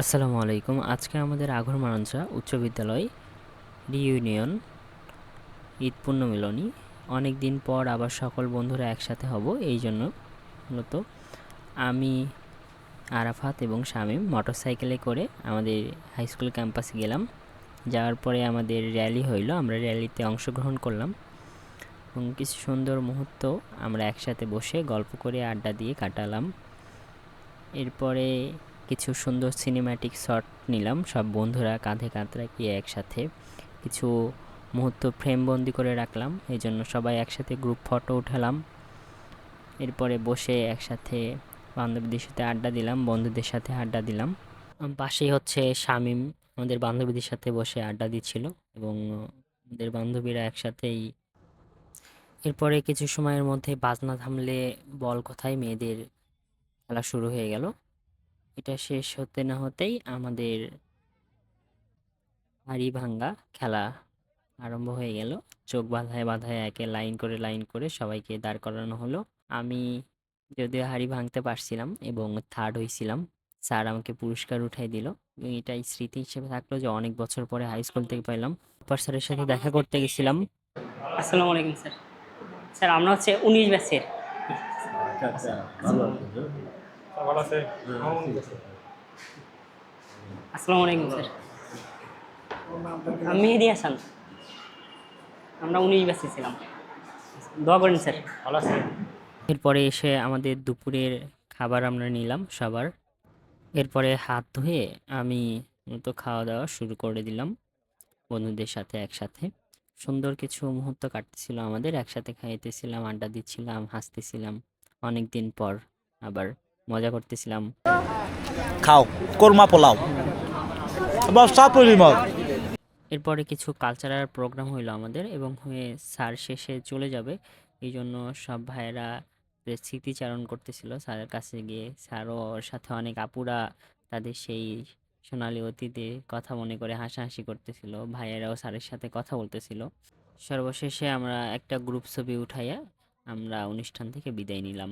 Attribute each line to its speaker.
Speaker 1: আসসালামু আলাইকুম। আজকে আমাদের আঘর মারাঞ্চা উচ্চ বিদ্যালয় রিইউনিয়ন ঈদ পুণ্যমিলনী অনেক দিন পর আবার সকল বন্ধুরা একসাথে হব, এই জন্য মূলত আমি, আরাফাত এবং শামীম মোটরসাইকেলে করে আমাদের হাই স্কুল ক্যাম্পাসে গেলাম। যাওয়ার পরে আমাদের র্যালি হইল, আমরা র্যালিতে অংশগ্রহণ করলাম। এবং কিছু সুন্দর মুহূর্ত আমরা একসাথে বসে গল্প করে আড্ডা দিয়ে কাটালাম। এরপরে কিছু সুন্দর সিনেম্যাটিক শট নিলাম। সব বন্ধুরা কাঁধে কাঁধ রাখিয়ে একসাথে কিছু মুহূর্ত ফ্রেমবন্দি করে রাখলাম। এই জন্য সবাই একসাথে গ্রুপ ফটো উঠালাম। এরপরে বসে একসাথে বান্ধবীদের সাথে আড্ডা দিলাম, বন্ধুদের সাথে আড্ডা দিলাম। পাশেই হচ্ছে শামিম, আমাদের বান্ধবীদের সাথে বসে আড্ডা দিচ্ছিল এবং আমাদের বান্ধবীরা একসাথেই এরপরে কিছু সময়ের মধ্যে বাজনা থামলে বল কথায়? মেয়েদের খেলা শুরু হয়ে গেল। এটা শেষ হতে না হতেই আমাদের হাড়ি ভাঙ্গা খেলা আরম্ভ হয়ে গেল। চোখ বাঁধায় বাঁধায় একে লাইন করে লাইন করে সবাইকে দাঁড় করানো হলো। আমি যদিও হাড়ি ভাঙতে পারছিলাম এবং থার্ড হয়েছিলাম স্যার আমাকে পুরস্কার উঠাই দিল। এবং এটাই স্মৃতি হিসেবে থাকল যে অনেক বছর পরে হাই স্কুল থেকে পাইলাম সুপার স্যারের সাথে দেখা করতে গেছিলাম।
Speaker 2: আসসালামু আলাইকুম স্যার। স্যার আমরা হচ্ছে উনিশ ব্যাচের
Speaker 3: আচ্ছা ভালো আছে?
Speaker 2: আসসালামু আলাইকুম স্যার। আমি মেহেদি হাসান। আমরা উনিশ ব্যাচে ছিলাম। দোয়া করেন স্যার।
Speaker 3: ভালো আছে?
Speaker 1: এরপরে এসে আমাদের দুপুরের খাবার আমরা নিলাম সবার। এরপরে হাত ধুয়ে আমি তো খাওয়া দাওয়া শুরু করে দিলাম বন্ধুদের সাথে একসাথে। সুন্দর কিছু মুহূর্ত কাটতেছিল আমাদের। একসাথে খাইতেছিলাম আড্ডা দিচ্ছিলাম হাসতেছিলাম। অনেক দিন পর আবার মজা করতেছিলাম।
Speaker 4: খাও কোরমা পোলাও।
Speaker 1: এরপরে কিছু কালচারাল প্রোগ্রাম হইল আমাদের এবং হয়ে স্যার শেষে চলে যাবে। এই জন্য সব ভাইয়েরা স্মৃতিচারণ করতেছিল স্যারের কাছে গিয়ে। স্যারও ওর সাথে অনেক আপুরা তাদের সেই সোনালী অতীতে কথা মনে করে হাসাহাসি করতেছিল। ভাইয়েরাও স্যারের সাথে কথা বলতেছিল। সর্বশেষে আমরা একটা গ্রুপ ছবি উঠাইয়া আমরা অনুষ্ঠান থেকে বিদায় নিলাম।